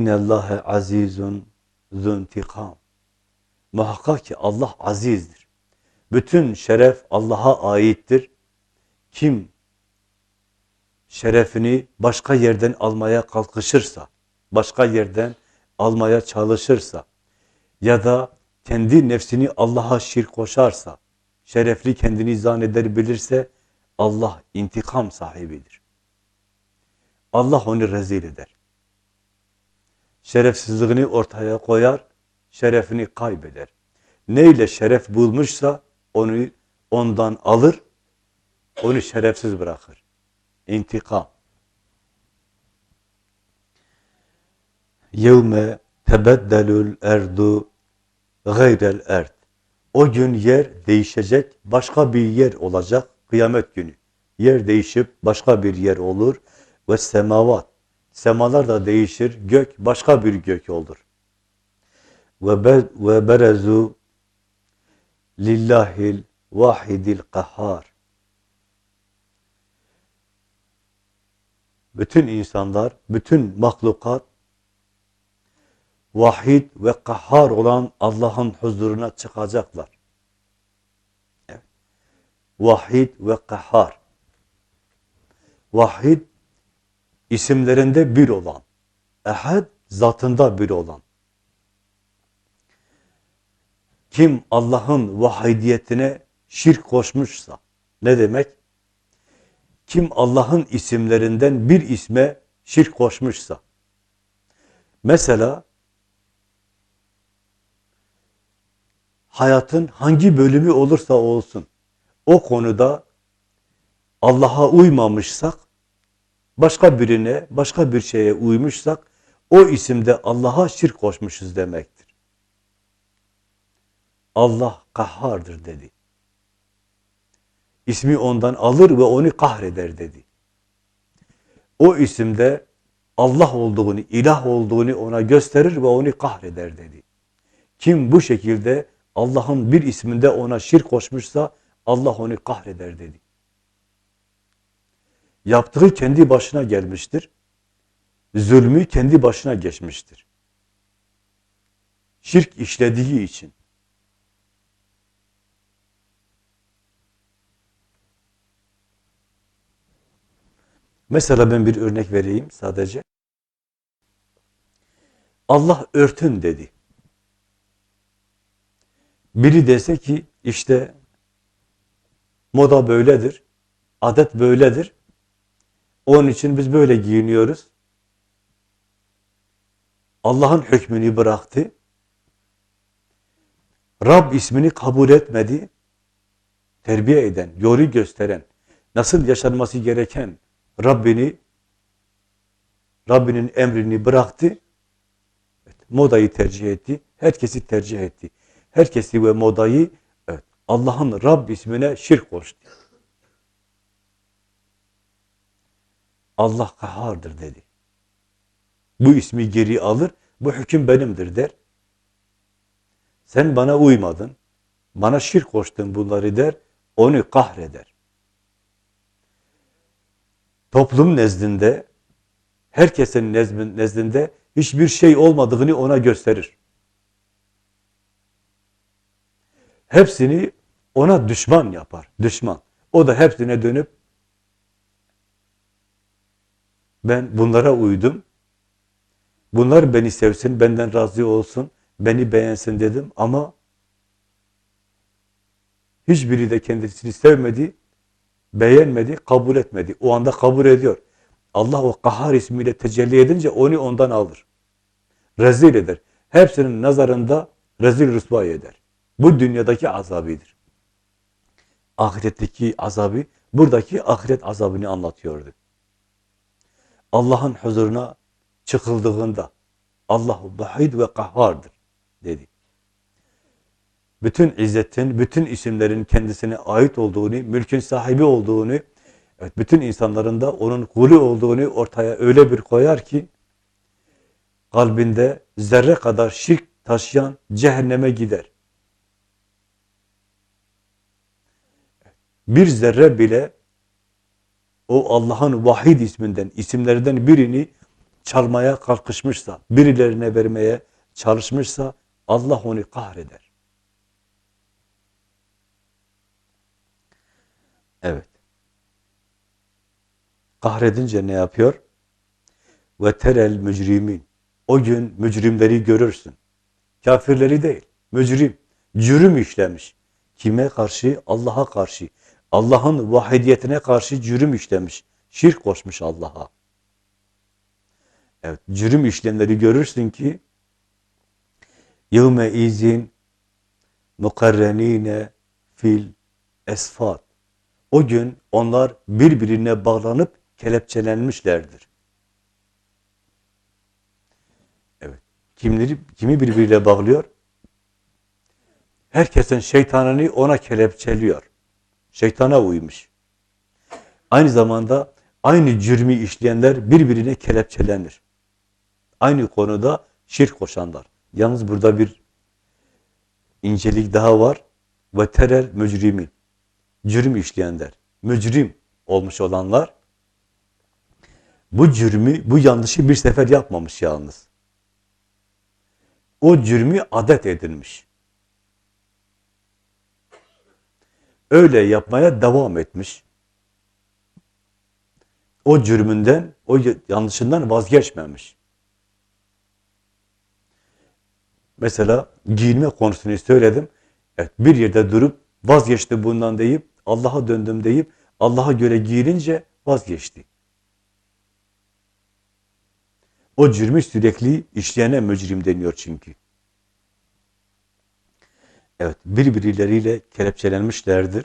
İnnallâhe azizun zuntikam. Muhakkak ki Allah azizdir. Bütün şeref Allah'a aittir. Kim şerefini başka yerden almaya kalkışırsa, başka yerden almaya çalışırsa ya da kendi nefsini Allah'a şirk koşarsa, şerefli kendini zanneder bilirse Allah intikam sahibidir. Allah onu rezil eder. Şerefsizliğini ortaya koyar, şerefini kaybeder. Neyle şeref bulmuşsa onu ondan alır, onu şerefsiz bırakır. İntikam. Yevme tebeddelül erdu gayrel erd. O gün yer değişecek, başka bir yer olacak kıyamet günü. Yer değişip başka bir yer olur ve semavat. Semalar da değişir, gök başka bir gök olur. Ve be, ve berezu lillahil vahidil kahhar. Bütün insanlar, bütün mahlukat vahid ve kahhar olan Allah'ın huzuruna çıkacaklar. Evet. Vahid ve kahhar. Vahid isimlerinde bir olan. Ehad zatında bir olan. Kim Allah'ın vahidiyetine şirk koşmuşsa ne demek? Kim Allah'ın isimlerinden bir isme şirk koşmuşsa mesela hayatın hangi bölümü olursa olsun o konuda Allah'a uymamışsak başka birine, başka bir şeye uymuşsak o isimde Allah'a şirk koşmuşuz demektir. Allah kahhardır dedi. İsmi ondan alır ve onu kahreder dedi. O isimde Allah olduğunu, ilah olduğunu ona gösterir ve onu kahreder dedi. Kim bu şekilde Allah'ın bir isminde ona şirk koşmuşsa Allah onu kahreder dedi. Yaptığı kendi başına gelmiştir. Zulmü kendi başına geçmiştir. Şirk işlediği için. Mesela ben bir örnek vereyim sadece. Allah örtün dedi. Biri dese ki işte moda böyledir, adet böyledir. Onun için biz böyle giyiniyoruz. Allah'ın hükmünü bıraktı. Rab ismini kabul etmedi. Terbiye eden, yolu gösteren, nasıl yaşanması gereken Rabbini, Rabbinin emrini bıraktı. Modayı tercih etti. Herkesi tercih etti. Herkesi ve modayı evet, Allah'ın Rab ismine şirk koştu. Allah kahardır dedi. Bu ismi geri alır, bu hüküm benimdir der. Sen bana uymadın, bana şirk koştun bunları der, onu kahreder. Toplum nezdinde, herkesin nezdinde hiçbir şey olmadığını ona gösterir. Hepsini ona düşman yapar, düşman. O da hepsine dönüp ben bunlara uydum. Bunlar beni sevsin, benden razı olsun, beni beğensin dedim ama hiçbiri de kendisini sevmedi, beğenmedi, kabul etmedi. O anda kabul ediyor. Allah o kahar ismiyle tecelli edince onu ondan alır. Rezil eder. Hepsinin nazarında rezil rüsvay eder. Bu dünyadaki azabidir. Ahiretteki azabı, buradaki ahiret azabını anlatıyordu. Allah'ın huzuruna çıkıldığında Allahu vahid ve kahhardır dedi. Bütün izzetin, bütün isimlerin kendisine ait olduğunu, mülkün sahibi olduğunu, evet, bütün insanların da onun kulü olduğunu ortaya öyle bir koyar ki kalbinde zerre kadar şirk taşıyan cehenneme gider. Bir zerre bile o Allah'ın vahid isminden, isimlerden birini çalmaya kalkışmışsa, birilerine vermeye çalışmışsa Allah onu kahreder. Evet. Kahredince ne yapıyor? Ve terel mücrimin. O gün mücrimleri görürsün. Kafirleri değil, mücrim. Cürüm işlemiş. Kime karşı? Allah'a karşı. Allah'ın vahidiyetine karşı cürüm işlemiş. Şirk koşmuş Allah'a. Evet, cürüm işlemleri görürsün ki yevme izin mukarrenine fil esfat. O gün onlar birbirine bağlanıp kelepçelenmişlerdir. Evet. Kimleri, kimi birbiriyle bağlıyor? Herkesin şeytanını ona kelepçeliyor. Şeytana uymuş. Aynı zamanda aynı cürmü işleyenler birbirine kelepçelenir. Aynı konuda şirk koşanlar. Yalnız burada bir incelik daha var. Ve terel mücrimin. Cürüm işleyenler. Mücrim olmuş olanlar bu cürmü, bu yanlışı bir sefer yapmamış yalnız. O cürmü adet edilmiş. Öyle yapmaya devam etmiş. O cürmünden, o yanlışından vazgeçmemiş. Mesela giyinme konusunu söyledim. Evet, bir yerde durup vazgeçti bundan deyip, Allah'a döndüm deyip, Allah'a göre giyinince vazgeçti. O cürmü sürekli işleyene mücrim deniyor çünkü. Evet, birbirleriyle kelepçelenmişlerdir.